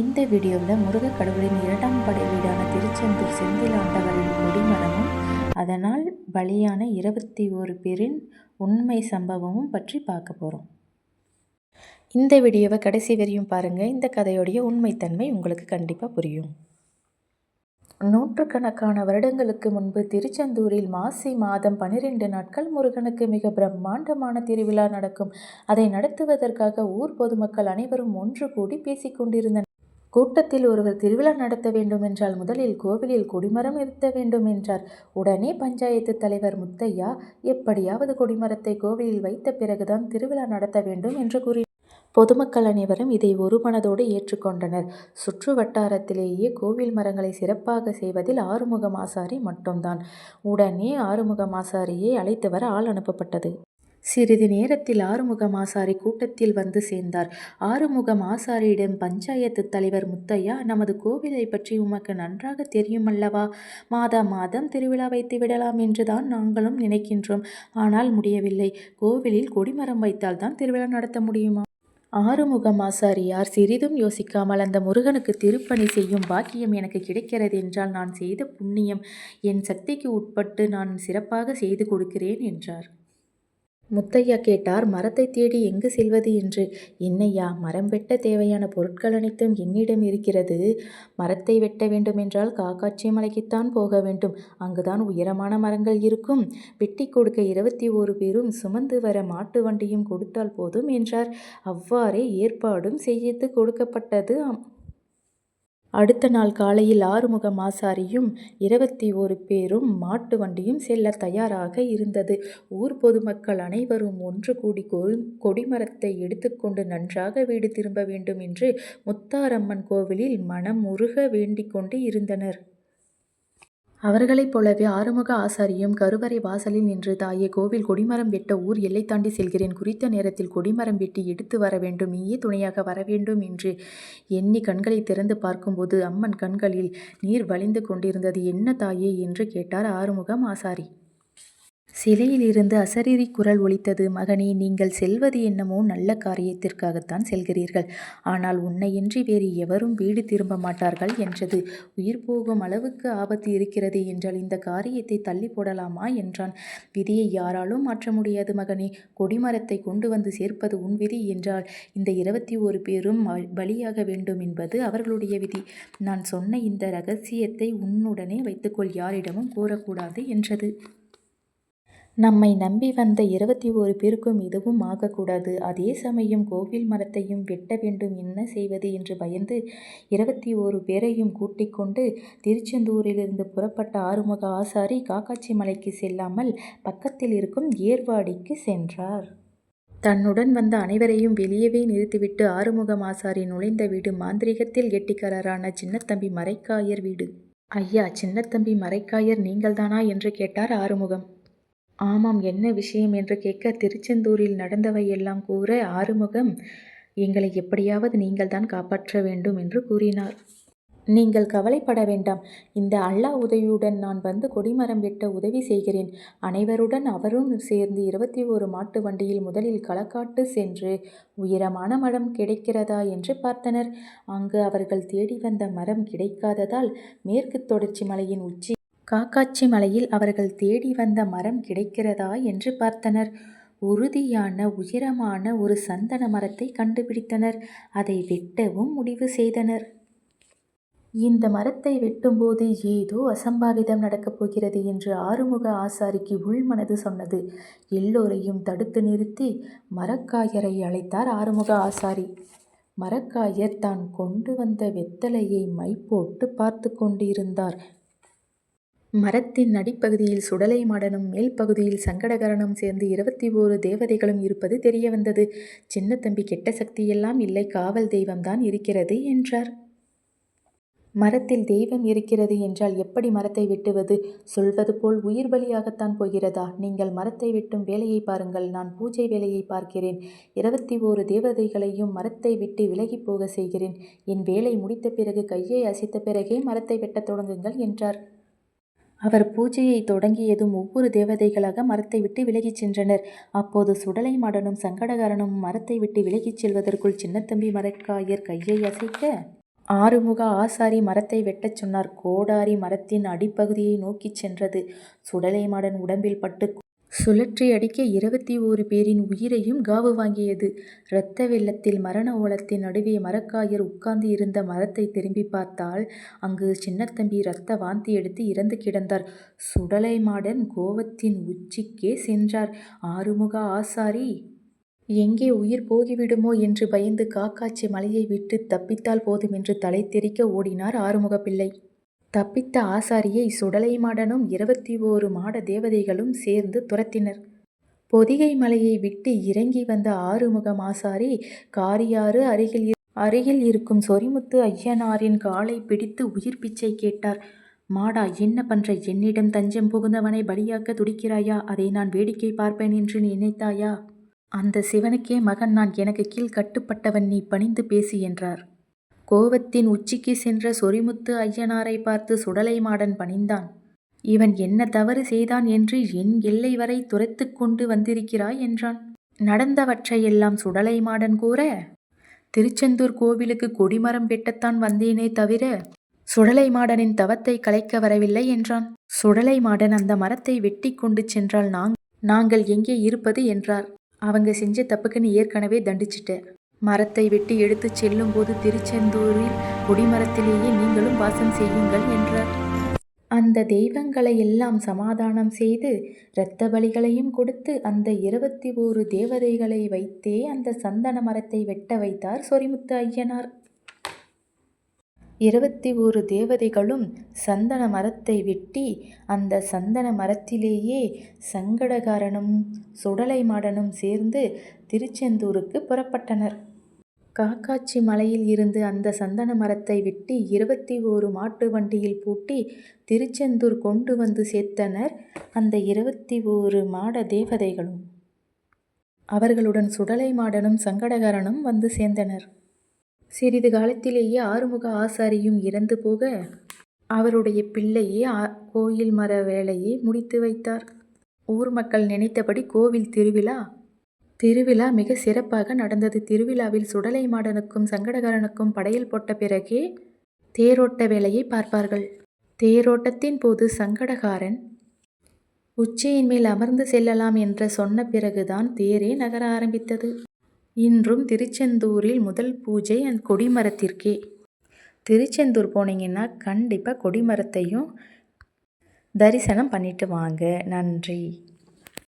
இந்த வீடியோவில் முருக கடவுளின் இரண்டாம் படை வீடான திருச்செந்தூர் செந்தில் ஆண்டவரின் அதனால் பலியான இருபத்தி ஓரு பேரின் உண்மை சம்பவமும் பற்றி பார்க்க போகிறோம் இந்த வீடியோவை கடைசி வரையும் பாருங்கள் இந்த கதையோடைய உண்மைத்தன்மை உங்களுக்கு கண்டிப்பாக புரியும். நூற்றுக்கணக்கான வருடங்களுக்கு முன்பு திருச்செந்தூரில் மாசி மாதம் பனிரெண்டு நாட்கள் முருகனுக்கு மிக பிரம்மாண்டமான திருவிழா நடக்கும். அதை நடத்துவதற்காக ஊர் பொதுமக்கள் அனைவரும் ஒன்று கூடி பேசிக் கொண்டிருந்தனர். கூட்டத்தில் ஒருவர் திருவிழா நடத்த வேண்டுமென்றால் முதலில் கோவிலில் கொடிமரம் இருத்த வேண்டும் என்றார். உடனே பஞ்சாயத்து தலைவர் முத்தையா எப்படியாவது கொடிமரத்தை கோவிலில் வைத்த பிறகுதான் திருவிழா நடத்த வேண்டும் என்று கூறினார் பொதுமக்கள் அனைவரும் இதை ஒரு மனதோடு ஏற்றுக்கொண்டனர். சுற்று வட்டாரத்திலேயே கோவில் மரங்களை சிறப்பாக செய்வதில் ஆறுமுகமாசாரி மட்டும்தான். உடனே ஆறுமுகமாசாரியை அழைத்து வர ஆள் அனுப்பப்பட்டது. சிறிது நேரத்தில் ஆறுமுகம் ஆசாரி கூட்டத்தில் வந்து சேர்ந்தார். ஆறுமுகம் ஆசாரியிடம் பஞ்சாயத்து தலைவர் முத்தையா நமது கோவிலை பற்றி உமக்கு நன்றாக தெரியுமல்லவா? மாதா மாதம் திருவிழா வைத்து விடலாம் என்றுதான் நாங்களும் நினைக்கின்றோம். ஆனால் முடியவில்லை. கோவிலில் கொடிமரம் வைத்தால்தான் திருவிழா நடத்த முடியுமா? ஆறுமுகம் ஆசாரியார் சிறிதும் யோசிக்காமல் அந்த முருகனுக்கு திருப்பணி செய்யும் பாக்கியம் எனக்கு கிடைக்கிறது என்றால் நான் செய்த புண்ணியம். என் சக்திக்கு உட்பட்டு நான் சிறப்பாக செய்து கொடுக்கிறேன் என்றார். முத்தையா கேட்டார் மரத்தை தேடி எங்கு செல்வது என்று? என்னையா மரம் வெட்ட தேவையான பொருட்கள் அனைத்தும் என்னிடம் இருக்கிறது? மரத்தை வெட்ட வேண்டுமென்றால் காக்காட்சி மலைக்குத்தான் போக வேண்டும். அங்குதான் உயரமான மரங்கள் இருக்கும். வெட்டி கொடுக்க இருபத்தி ஓரு பேரும் சுமந்து வர மாட்டு வண்டியும் கொடுத்தால் போதும் என்றார். அவ்வாறே ஏற்பாடும் செய்து கொடுக்கப்பட்டது. அடுத்த நாள் காலையில் ஆறுமுகம் ஆசாரியும் இருபத்தி ஒரு பேரும் மாட்டு வண்டியும் செல்ல தயாராக இருந்தது. ஊர் பொதுமக்கள் அனைவரும் ஒன்று கூடி கொடிமரத்தை எடுத்துக்கொண்டு நன்றாக வீடு திரும்ப வேண்டும் என்று முத்தாரம்மன் கோவிலில் மனம் உருக வேண்டிக் கொண்டு இருந்தனர். அவர்களைப் போலவே ஆறுமுக ஆசாரியும் கருவறை வாசலில் நின்று தாயே கோவில் கொடிமரம் வெட்ட ஊர் எல்லை தாண்டி செல்கிறேன். குறித்த நேரத்தில் கொடிமரம் வெட்டி எடுத்து வர வேண்டும். நீயே துணையாக வர வேண்டும் என்று எண்ணி கண்களை திறந்து பார்க்கும்போது அம்மன் கண்களில் நீர் வழிந்து கொண்டிருந்தது. என்ன தாயே என்று கேட்டார் ஆறுமுகம் ஆசாரி. சிலையிலிருந்து அசரீரி குரல் ஒலித்தது மகனே நீங்கள் செல்வது என்னமோ நல்ல காரியத்திற்காகத்தான் செல்கிறீர்கள். ஆனால் உன்னையின்றி வேறு எவரும் வீடு திரும்ப மாட்டார்கள் என்றது. உயிர் போகும் அளவுக்கு ஆபத்து இருக்கிறது என்றால் இந்த காரியத்தை தள்ளி போடலாமா? என்றான். விதியை யாராலும் மாற்ற முடியாது மகனே. கொடிமரத்தை கொண்டு வந்து சேர்ப்பது உன் விதி என்றால் இந்த இருபத்தி ஒரு பேரும் பலியாக வேண்டும் என்பது அவர்களுடைய விதி. நான் சொன்ன இந்த ரகசியத்தை உன்னுடனே வைத்துக்கொள் யாரிடமும் கூறக்கூடாது என்றது. நம்மை நம்பி வந்த இருபத்தி ஓரு பேருக்கும் எதுவும் ஆகக்கூடாது. அதே சமயம் கோவில் மரத்தையும் வெட்ட வேண்டும். என்ன செய்வது என்று பயந்து இருபத்தி ஓரு பேரையும் கூட்டிக் கொண்டு திருச்செந்தூரிலிருந்து புறப்பட்ட ஆறுமுக ஆசாரி காக்காட்சி மலைக்கு செல்லாமல் பக்கத்தில் இருக்கும் ஏர்வாடிக்கு சென்றார். தன்னுடன் வந்த அனைவரையும் வெளியவே நிறுத்திவிட்டு ஆறுமுகம் ஆசாரி நுழைந்த வீடு மாந்திரிகத்தில் கெட்டிக்காரரான சின்னத்தம்பி மறைக்காயர் வீடு. ஐயா சின்னத்தம்பி மறைக்காயர் நீங்கள்தானா? என்று கேட்டார் ஆறுமுகம். ஆமாம் என்ன விஷயம் என்று கேட்க திருச்செந்தூரில் நடந்தவையெல்லாம் கூற ஆறுமுகம் எங்களை எப்படியாவது நீங்கள்தான் காப்பாற்ற வேண்டும் என்று கூறினார். நீங்கள் கவலைப்பட வேண்டாம். இந்த அல்லா உதவியுடன் நான் வந்து கொடிமரம் வெட்ட உதவி செய்கிறேன். அனைவருடன் அவரும் சேர்ந்து இருபத்தி ஓரு மாட்டு வண்டியில் முதலில் களக்காட்டு சென்று உயரமான மரம் கிடைக்கிறதா என்று பார்த்தனர். அங்கு அவர்கள் தேடி வந்த மரம் கிடைக்காததால் மேற்கு தொடர்ச்சி மலையின் உச்சி காக்காட்சி மலையில் அவர்கள் தேடி வந்த மரம் கிடைக்கிறதா என்று பார்த்தனர். உறுதியான உயரமான ஒரு சந்தன மரத்தை கண்டுபிடித்தனர். அதை வெட்டவும் முடிவு செய்தனர். இந்த மரத்தை வெட்டும்போது ஏதோ அசம்பாவிதம் நடக்கப் போகிறது என்று ஆறுமுக ஆசாரிக்கு உள்மனது சொன்னது. எல்லோரையும் தடுத்து நிறுத்தி மரக்காயரை அழைத்தார் ஆறுமுக ஆசாரி. மரக்காயர் தான் கொண்டு வந்த வெத்தலையை மை போட்டு பார்த்து கொண்டிருந்தார். மரத்தின் அடிப்பகுதியில் சுடலை மாடனும் மேல் பகுதியில் சங்கடகரனும் சேர்ந்து இருபத்தி ஓரு தேவதைகளும் இருப்பது தெரிய வந்தது சின்ன தம்பி கெட்ட சக்தியெல்லாம் இல்லை காவல் தெய்வம்தான் இருக்கிறது என்றார். மரத்தில் தெய்வம் இருக்கிறது என்றால் எப்படி மரத்தை வெட்டுவது? சொல்வது போல் உயிர் பலியாகத்தான் போகிறதா? நீங்கள் மரத்தை வெட்டும் வேலையை பாருங்கள் நான் பூஜை வேலையை பார்க்கிறேன். இருபத்தி ஓரு தேவதைகளையும் மரத்தை விட்டு விலகி போக செய்கிறேன். என் வேலை முடித்த பிறகு கையை அசைத்த பிறகே மரத்தை வெட்டத் தொடங்குங்கள் என்றார். அவர் பூஜையை தொடங்கியதும் ஒவ்வொரு தேவதைகளாக மரத்தை விட்டு விலகிச் சென்றனர் அப்போது சுடலை மாடனும் சங்கடகரனும் மரத்தை விட்டு விலகிச் செல்வதற்குள் சின்னத்தம்பி மரக்காயர் கையை அசைக்க ஆறுமுக ஆசாரி மரத்தை வெட்டச் சொன்னார். கோடாரி மரத்தின் அடிப்பகுதியை நோக்கிச் சென்றது. சுடலைமாடன் உடம்பில் பட்டு சுழற்றி அடிக்க இருபத்தி ஓரு பேரின் உயிரையும் காவு வாங்கியது. இரத்த வெள்ளத்தில் மரண ஓலத்தின் நடுவே மரக்காயர் உட்கார்ந்து இருந்த மரத்தை திரும்பிப் பார்த்தால் அங்கு சின்னத்தம்பி இரத்த வாந்தி எடுத்து இறந்து கிடந்தார். சுடலை மாடன் கோவத்தின் உச்சிக்கே சென்றார். ஆறுமுக ஆசாரி எங்கே உயிர் போகிவிடுமோ என்று பயந்து காக்காச்சி மலையை விட்டு தப்பித்தால் போதும் என்று தலை தெறிக்க ஓடினார் ஆறுமுகப்பிள்ளை. தப்பித்த ஆசாரியை சுடலைமாடனும் இருபத்தி ஓரு மாட தேவதைகளும் சேர்ந்து துரத்தினர். பொதிகை மலையை விட்டு இறங்கி வந்த ஆறுமுகம் ஆசாரி காரியாறு அருகில் அருகில் இருக்கும் சொரிமுத்து அய்யனாரின் காலை பிடித்து உயிர் பிச்சை கேட்டார். மாடா என்ன பண்ற என்னிடம் தஞ்சம் புகுந்தவனை பலியாக்க துடிக்கிறாயா அதை நான் வேடிக்கை பார்ப்பேன் என்று நினைத்தாயா? அந்த சிவனுக்கே மகன் நான் எனக்கு கீழ் கட்டுப்பட்டவன் நீ பணிந்து பேசு என்றார். கோவத்தின் உச்சிக்கு சென்ற சொரிமுத்து அய்யனாரைப் பார்த்து சுடலைமாடன் பணிந்தான். இவன் என்ன தவறு செய்தான் என்று என் எல்லை வரை துரைத்து கொண்டு வந்திருக்கிறாய் என்றான். நடந்தவற்றையெல்லாம் சுடலைமாடன் கூற திருச்செந்தூர் கோவிலுக்கு கொடிமரம் வெட்டத்தான் வந்தேனே தவிர சுடலைமாடனின் தவத்தை கலைக்க வரவில்லை என்றான். சுடலைமாடன் அந்த மரத்தை வெட்டிக் கொண்டு சென்றால் நாங்கள் எங்கே இருப்பது என்றார். அவங்க செஞ்ச தப்புக்கு நீ ஏற்கனவே தண்டிச்சிட்ட. மரத்தை வெட்டி எடுத்துச் செல்லும்போது திருச்செந்தூரில் கொடிமரத்திலேயே நீங்களும் வாசம் செய்யுங்கள் என்றார். அந்த தெய்வங்களை எல்லாம் சமாதானம் செய்து இரத்த பலிகளையும் கொடுத்து அந்த இருபத்தி ஓரு தேவதைகளை வைத்தே அந்த சந்தன மரத்தை வெட்ட வைத்தார் சொரிமுத்து அய்யனார். இருபத்தி ஓரு தேவதைகளும் சந்தன மரத்தை வெட்டி அந்த சந்தன மரத்திலேயே சங்கடகாரனும் சுடலை மாடனும் சேர்ந்து திருச்செந்தூருக்குப் புறப்பட்டனர். காக்காட்சி மலையில் இருந்து அந்த சந்தன மரத்தை வெட்டி இருபத்தி ஓரு மாட்டு வண்டியில் பூட்டி திருச்செந்தூர் கொண்டு வந்து சேர்த்தனர் அந்த இருபத்தி ஓரு மாட தேவதைகளும். அவர்களுடன் சுடலை மாடனும் சங்கடகரனும் வந்து சேர்ந்தனர். சிறிது காலத்திலேயே ஆறுமுக ஆசாரியும் இறந்து போக அவருடைய பிள்ளையே கோயில் மர வேலையை முடித்து வைத்தார். ஊர் மக்கள் நினைத்தபடி கோவில் திருவிழா திருவிழா மிக சிறப்பாக நடந்தது. திருவிழாவில் சுடலை மாடனுக்கும் சங்கடகரனுக்கும் படையல் போட்ட பிறகே தேரோட்ட வேலையைப் பார்ப்பார்கள். தேரோட்டத்தின் போது சங்கடகாரன் உச்சியின் மேல் அமர்ந்து செல்லலாம் என்று சொன்ன பிறகுதான் தேரே நகர ஆரம்பித்தது. இன்றும் திருச்செந்தூரில் முதல் பூஜை கொடிமரத்திற்கே. திருச்செந்தூர் போனீங்கன்னா கண்டிப்பாக கொடிமரத்தையும் தரிசனம் பண்ணிட்டு வாங்க. நன்றி.